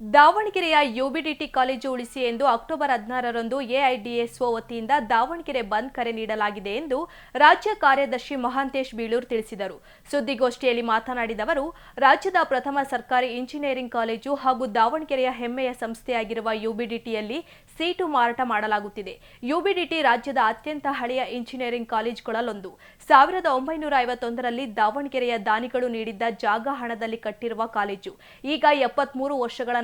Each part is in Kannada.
ದಾವಣಗೆರೆಯ ಯುಬಿಡಿಟಿ ಕಾಲೇಜು ಉಳಿಸಿ ಎಂದು ಅಕ್ಟೋಬರ್ ಹದಿನಾರರಂದು ಎಐಡಿಎಸ್ಒ ವತಿಯಿಂದ ದಾವಣಗೆರೆ ಬಂದ್ ಕರೆ ನೀಡಲಾಗಿದೆ ಎಂದು ರಾಜ್ಯ ಕಾರ್ಯದರ್ಶಿ ಮಹಾಂತೇಶ್ ಬೀಳೂರ್ ತಿಳಿಸಿದರು. ಸುದ್ದಿಗೋಷ್ಠಿಯಲ್ಲಿ ಮಾತನಾಡಿದ ಅವರು, ರಾಜ್ಯದ ಪ್ರಥಮ ಸರ್ಕಾರಿ ಇಂಜಿನಿಯರಿಂಗ್ ಕಾಲೇಜು ಹಾಗೂ ದಾವಣಗೆರೆಯ ಹೆಮ್ಮೆಯ ಸಂಸ್ಥೆಯಾಗಿರುವ ಯುಬಿಡಿಟಿಯಲ್ಲಿ ಸೀಟು ಮಾರಾಟ ಮಾಡಲಾಗುತ್ತಿದೆ. ಯುಬಿಡಿಟಿ ರಾಜ್ಯದ ಅತ್ಯಂತ ಹಳೆಯ ಇಂಜಿನಿಯರಿಂಗ್ ಕಾಲೇಜುಗಳಲ್ಲೊಂದು. ಸಾವಿರದ ಒಂಬೈನೂರ ಐವತ್ತೊಂದರಲ್ಲಿ ದಾವಣಗೆರೆಯ ದಾನಿಗಳು ನೀಡಿದ್ದ ಜಾಗ ಹಣದಲ್ಲಿ ಕಟ್ಟಿರುವ ಕಾಲೇಜು. ಈಗ ಎಪ್ಪತ್ಮೂರು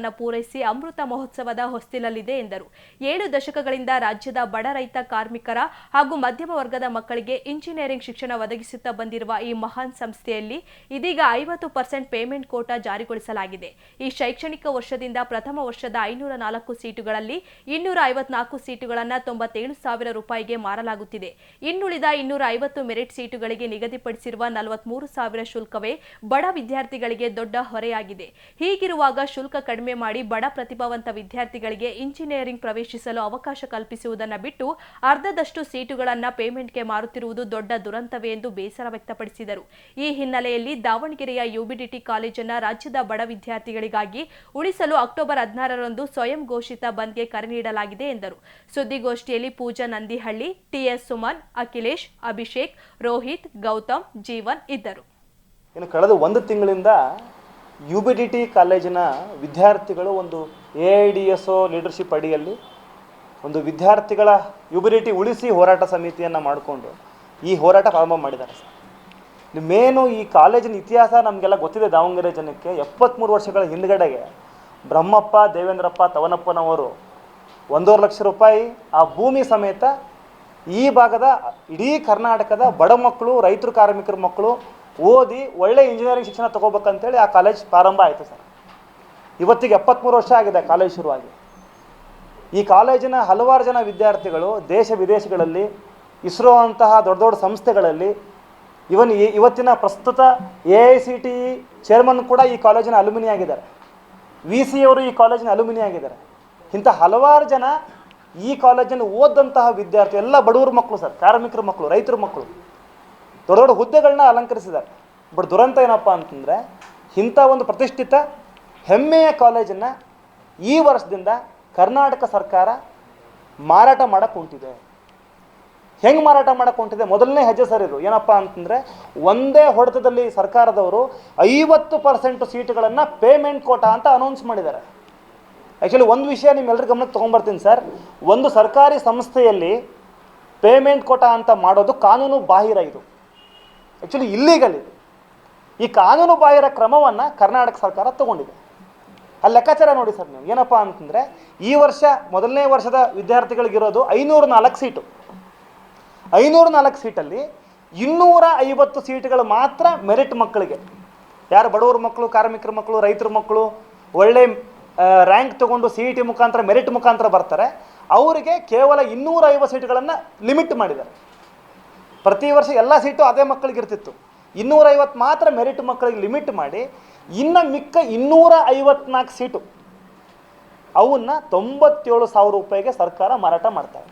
ವರ್ಷಗಳನ್ನು ಪೂರೈಸಿ ಅಮೃತ ಮಹೋತ್ಸವದ ಹೊಸ್ತಿಲಲ್ಲಿದೆ ಎಂದರು. ಏಳು ದಶಕಗಳಿಂದ ರಾಜ್ಯದ ಬಡ ರೈತ ಕಾರ್ಮಿಕರ ಹಾಗೂ ಮಧ್ಯಮ ವರ್ಗದ ಮಕ್ಕಳಿಗೆ ಇಂಜಿನಿಯರಿಂಗ್ ಶಿಕ್ಷಣ ಒದಗಿಸುತ್ತಾ ಬಂದಿರುವ ಈ ಮಹಾನ್ ಸಂಸ್ಥೆಯಲ್ಲಿ ಇದೀಗ ಐವತ್ತು ಪರ್ಸೆಂಟ್ ಪೇಮೆಂಟ್ ಕೋಟಾ ಜಾರಿಗೊಳಿಸಲಾಗಿದೆ. ಈ ಶೈಕ್ಷಣಿಕ ವರ್ಷದಿಂದ ಪ್ರಥಮ ವರ್ಷದ ಐನೂರ ನಾಲ್ಕು ಸೀಟುಗಳಲ್ಲಿ ಇನ್ನೂರ ಐವತ್ನಾಲ್ಕು ಸೀಟುಗಳನ್ನು ತೊಂಬತ್ತೇಳು ಸಾವಿರ ರೂಪಾಯಿಗೆ ಮಾರಲಾಗುತ್ತಿದೆ. ಇನ್ನುಳಿದ ಇನ್ನೂರ ಐವತ್ತು ಮೆರಿಟ್ ಸೀಟುಗಳಿಗೆ ನಿಗದಿಪಡಿಸಿರುವ ನಲವತ್ಮೂರು ಸಾವಿರ ಶುಲ್ಕವೇ ಬಡ ವಿದ್ಯಾರ್ಥಿಗಳಿಗೆ ದೊಡ್ಡ ಹೊರೆಯಾಗಿದೆ. ಹೀಗಿರುವಾಗ ಶುಲ್ಕ ಕಡಿಮೆ ಮಾಡಿ ಬಡ ಪ್ರತಿಭಾವಂತ ವಿದ್ಯಾರ್ಥಿಗಳಿಗೆ ಇಂಜಿನಿಯರಿಂಗ್ ಪ್ರವೇಶಿಸಲು ಅವಕಾಶ ಕಲ್ಪಿಸುವುದನ್ನು ಬಿಟ್ಟು ಅರ್ಧದಷ್ಟು ಸೀಟುಗಳನ್ನು ಪೇಮೆಂಟ್ಗೆ ಮಾರುತ್ತಿರುವುದು ದೊಡ್ಡ ದುರಂತವೇ ಎಂದು ಬೇಸರ ವ್ಯಕ್ತಪಡಿಸಿದರು. ಈ ಹಿನ್ನೆಲೆಯಲ್ಲಿ ದಾವಣಗೆರೆಯ ಯುಬಿಡಿಟಿ ಕಾಲೇಜನ್ನು ರಾಜ್ಯದ ಬಡ ವಿದ್ಯಾರ್ಥಿಗಳಿಗಾಗಿ ಉಳಿಸಲು ಅಕ್ಟೋಬರ್ ಹದಿನಾರರಂದು ಸ್ವಯಂ ಘೋಷಿತ ಬಂದ್ಗೆ ಕರೆ ನೀಡಲಾಗಿದೆ ಎಂದರು. ಸುದ್ದಿಗೋಷ್ಠಿಯಲ್ಲಿ ಪೂಜಾ ನಂದಿಹಳ್ಳಿ, ಟಿಎಸ್ ಸುಮನ್, ಅಖಿಲೇಶ್, ಅಭಿಷೇಕ್, ರೋಹಿತ್, ಗೌತಮ್, ಜೀವನ್ ಇದ್ದರು. ಇನ್ನು ಕಳೆದ ಒಂದು ತಿಂಗಳಿಂದ ಯು ಬಿ ಡಿ ಟಿ ಕಾಲೇಜಿನ ವಿದ್ಯಾರ್ಥಿಗಳು ಒಂದು A I D S O leadership ಅಡಿಯಲ್ಲಿ ಒಂದು ವಿದ್ಯಾರ್ಥಿಗಳ ಯು ಬಿ ಡಿ ಟಿ ಉಳಿಸಿ ಹೋರಾಟ ಸಮಿತಿಯನ್ನು ಮಾಡಿಕೊಂಡು ಈ ಹೋರಾಟ ಪ್ರಾರಂಭ ಮಾಡಿದ್ದಾರೆ ಸರ್. ಮೇನು ಈ ಕಾಲೇಜಿನ ಇತಿಹಾಸ ನಮಗೆಲ್ಲ ಗೊತ್ತಿದೆ ದಾವಣಗೆರೆ ಜನಕ್ಕೆ. ಎಪ್ಪತ್ತ್ಮೂರು ವರ್ಷಗಳ ಹಿಂದ್ಗಡೆಗೆ ಬ್ರಹ್ಮಪ್ಪ, ದೇವೇಂದ್ರಪ್ಪ, ತವನಪ್ಪನವರು ಒಂದೂವರೆ ಲಕ್ಷ ರೂಪಾಯಿ ಆ ಭೂಮಿ ಸಮೇತ ಈ ಭಾಗದ ಇಡೀ ಕರ್ನಾಟಕದ ಬಡ ಮಕ್ಕಳು, ರೈತರು, ಕಾರ್ಮಿಕರ ಮಕ್ಕಳು ಓದಿ ಒಳ್ಳೆ ಇಂಜಿನಿಯರಿಂಗ್ ಶಿಕ್ಷಣ ತಗೋಬೇಕಂತೇಳಿ ಆ ಕಾಲೇಜ್ ಪ್ರಾರಂಭ ಆಯಿತು ಸರ್. ಇವತ್ತಿಗೆ ಎಪ್ಪತ್ತ್ಮೂರು ವರ್ಷ ಆಗಿದೆ ಕಾಲೇಜ್ ಶುರುವಾಗಿ. ಈ ಕಾಲೇಜಿನ ಹಲವಾರು ಜನ ವಿದ್ಯಾರ್ಥಿಗಳು ದೇಶ ವಿದೇಶಗಳಲ್ಲಿ ಇಸ್ರೋ ಅಂತಹ ದೊಡ್ಡ ದೊಡ್ಡ ಸಂಸ್ಥೆಗಳಲ್ಲಿ ಇವನ್ ಇವತ್ತಿನ ಪ್ರಸ್ತುತ A I C T chairman ಕೂಡ ಈ ಕಾಲೇಜಿನ ಅಲುಮಿನಿ ಆಗಿದ್ದಾರೆ. ವಿ ಸಿ ಅವರು ಈ ಕಾಲೇಜಿನ ಅಲುಮಿನಿ ಆಗಿದ್ದಾರೆ. ಇಂಥ ಹಲವಾರು ಜನ ಈ ಕಾಲೇಜನ್ನು ಓದಂತಹ ವಿದ್ಯಾರ್ಥಿ ಎಲ್ಲ ಬಡವರ ಮಕ್ಕಳು ಸರ್, ಕಾರ್ಮಿಕರ ಮಕ್ಕಳು ರೈತರ ಮಕ್ಕಳು ದೊಡ್ಡ ದೊಡ್ಡ ಹುದ್ದೆಗಳನ್ನ ಅಲಂಕರಿಸಿದ್ದಾರೆ. ಬಟ್ ದುರಂತ ಏನಪ್ಪ ಅಂತಂದರೆ, ಇಂಥ ಒಂದು ಪ್ರತಿಷ್ಠಿತ ಹೆಮ್ಮೆಯ ಕಾಲೇಜನ್ನು ಈ ವರ್ಷದಿಂದ ಕರ್ನಾಟಕ ಸರ್ಕಾರ ಮಾರಾಟ ಮಾಡಕ್ಕೆ ಹೊಂಟಿದೆ. ಹೆಂಗೆ ಮಾರಾಟ ಮಾಡಕ್ಕೆ ಹೊಂಟಿದೆ? ಮೊದಲನೇ ಹೆಜ್ಜೆ ಸರ್ ಇದು. ಏನಪ್ಪ ಅಂತಂದರೆ, ಒಂದೇ ಹೊಡೆತದಲ್ಲಿ ಸರ್ಕಾರದವರು ಐವತ್ತು ಪರ್ಸೆಂಟ್ ಸೀಟುಗಳನ್ನು ಪೇಮೆಂಟ್ ಕೋಟಾ ಅಂತ ಅನೌನ್ಸ್ ಮಾಡಿದ್ದಾರೆ. ಆ್ಯಕ್ಚುಲಿ ಒಂದು ವಿಷಯ ನಿಮ್ಮೆಲ್ಲರ ಗಮನಕ್ಕೆ ತೊಗೊಂಬರ್ತೀನಿ ಸರ್. ಒಂದು ಸರ್ಕಾರಿ ಸಂಸ್ಥೆಯಲ್ಲಿ ಪೇಮೆಂಟ್ ಕೋಟಾ ಅಂತ ಮಾಡೋದು ಕಾನೂನು ಬಾಹಿರ ಇದು. ಆ್ಯಕ್ಚುಲಿ ಇಲ್ಲೀಗಲ್ ಇದು. ಈ ಕಾನೂನು ಬಾಹಿರ ಕ್ರಮವನ್ನು ಕರ್ನಾಟಕ ಸರ್ಕಾರ ತಗೊಂಡಿದೆ. ಆ ಲೆಕ್ಕಾಚಾರ ನೋಡಿ ಸರ್ ನೀವು. ಏನಪ್ಪ ಅಂತಂದರೆ, ಈ ವರ್ಷ, ಮೊದಲನೇ ವರ್ಷದ ವಿದ್ಯಾರ್ಥಿಗಳಿಗಿರೋದು ಐನೂರ ನಾಲ್ಕು ಸೀಟು. ಐನೂರ ನಾಲ್ಕು ಸೀಟಲ್ಲಿ ಇನ್ನೂರ ಐವತ್ತು ಸೀಟುಗಳು ಮಾತ್ರ ಮೆರಿಟ್ ಮಕ್ಕಳಿಗೆ. ಯಾರು ಬಡವರ ಮಕ್ಕಳು, ಕಾರ್ಮಿಕರ ಮಕ್ಕಳು, ರೈತರ ಮಕ್ಕಳು, ಒಳ್ಳೆ ರ್ಯಾಂಕ್ ತಗೊಂಡು ಸಿ ಇ ಟಿ ಮುಖಾಂತರ ಮೆರಿಟ್ ಮುಖಾಂತರ ಬರ್ತಾರೆ. ಅವರಿಗೆ ಕೇವಲ ಇನ್ನೂರ ಐವತ್ತು ಸೀಟುಗಳನ್ನು ಲಿಮಿಟ್ ಮಾಡಿದ್ದಾರೆ. ಪ್ರತಿ ವರ್ಷ ಎಲ್ಲ ಸೀಟು ಅದೇ ಮಕ್ಕಳಿಗೆ ಇರ್ತಿತ್ತು ಇನ್ನೂರೈವತ್ತು ಮಾತ್ರ ಮೆರಿಟ್ ಮಕ್ಕಳಿಗೆ ಲಿಮಿಟ್ ಮಾಡಿ, ಇನ್ನು ಮಿಕ್ಕ ಇನ್ನೂರ ಐವತ್ನಾಲ್ಕು ಸೀಟು. ಅವನ್ನ ತೊಂಬತ್ತೇಳು ಸಾವಿರ ರೂಪಾಯಿಗೆ ಸರ್ಕಾರ ಮಾರಾಟ ಮಾಡ್ತಾರೆ